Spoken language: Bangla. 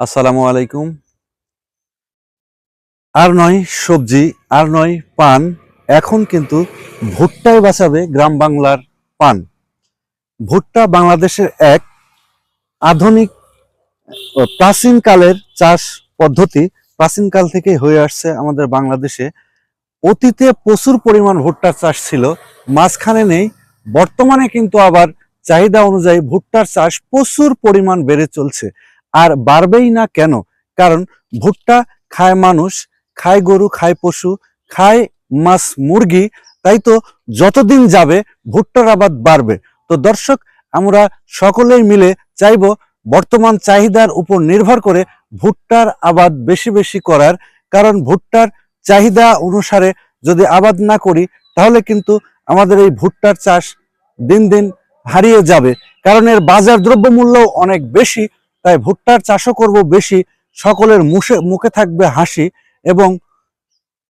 আসসালামু আলাইকুম। আর নয় সবজি, আর নয় পান, এখন কিন্তু ভুট্টায় বাঁচাবে গ্রাম বাংলার পান। ভুট্টা বাংলাদেশের এক আধুনিক প্রাচীনকালের চাষ পদ্ধতি, প্রাচীনকাল থেকে হয়ে আসছে আমাদের বাংলাদেশে। অতীতে প্রচুর পরিমাণ ভুট্টার চাষ ছিল, মাঝখানে নেই, বর্তমানে কিন্তু আবার চাহিদা অনুযায়ী ভুট্টার চাষ প্রচুর পরিমাণ বেড়ে চলছে। আর বাড়বেই না কেন? কারণ ভুট্টা খায় মানুষ, খায় গরু, খায় পশু, খায় মাছ, মুরগি, তাই তো যতদিন যাবে ভুট্টার আবাদ বাড়বে। তো দর্শক, আমরা সকলেই মিলে চাইব বর্তমান চাহিদার উপর নির্ভর করে ভুট্টার আবাদ বেশি বেশি করার। কারণ ভুট্টার চাহিদা অনুসারে যদি আবাদ না করি, তাহলে কিন্তু আমাদের এই ভুট্টার চাষ দিন দিন হারিয়ে যাবে। কারণ এর বাজার দ্রব্যমূল্য অনেক বেশি। তাই ভুট্টার চাষও করব বেশি সকলের মুখে মুখে থাকবে হাসি এবং